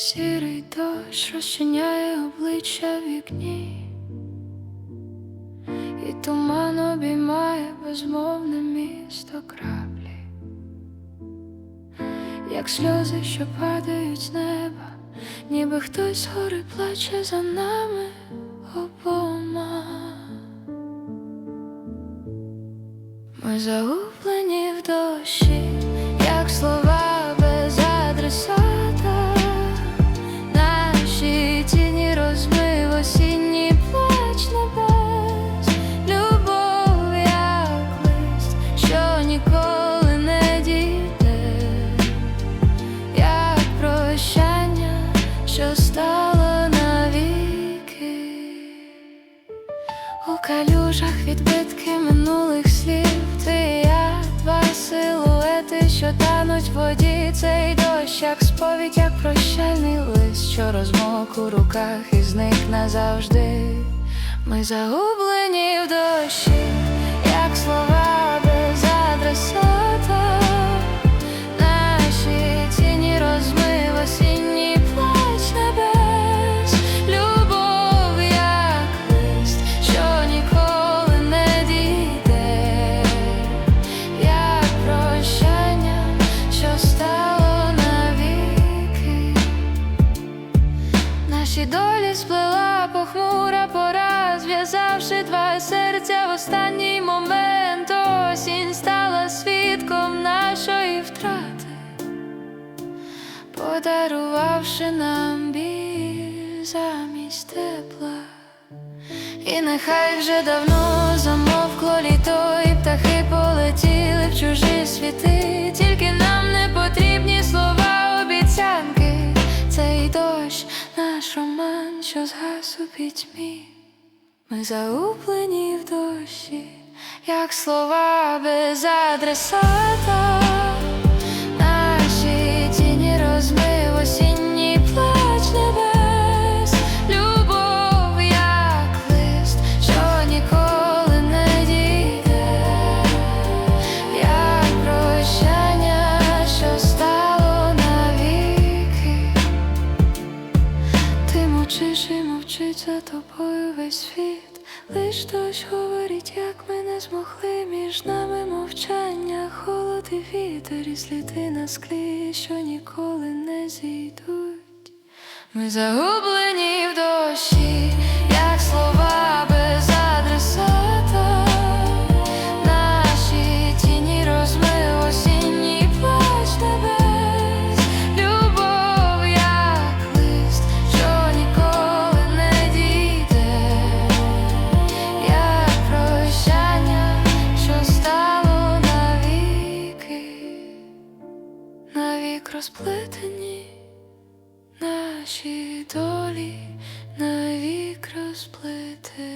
Сірий дощ розчиняє обличчя в вікні, і туман обіймає безмовне місто краплі, як сльози, що падають з неба, ніби хтось згори плаче за нами обома. Ми загублені в дощі, калюжах відбитки минулих слів Ти і я, два силуети, що тануть в воді Цей дощ, як сповідь, як прощальний лист, що розмок у руках і зник назавжди. Ми загублені в дощі, як слова Наші долі сплела похмура пора, зв'язавши два серця в останній момент. Осінь стала свідком нашої втрати, подарувавши нам біль замість тепла. І нехай вже давно замовкло літо, і птахи полетіли в чужі світи, тільки що згас пітьмі. Ми загублені в дощі, як слова без адресата. Мовчиш і мовчить за тобою весь світ. Лиш дощ говорить, як ми не змогли між нами мовчання, холод і вітер, і сліди на склі, що ніколи не зійдуть. Ми загублені навік розплетені. Наші долі навік розплетені.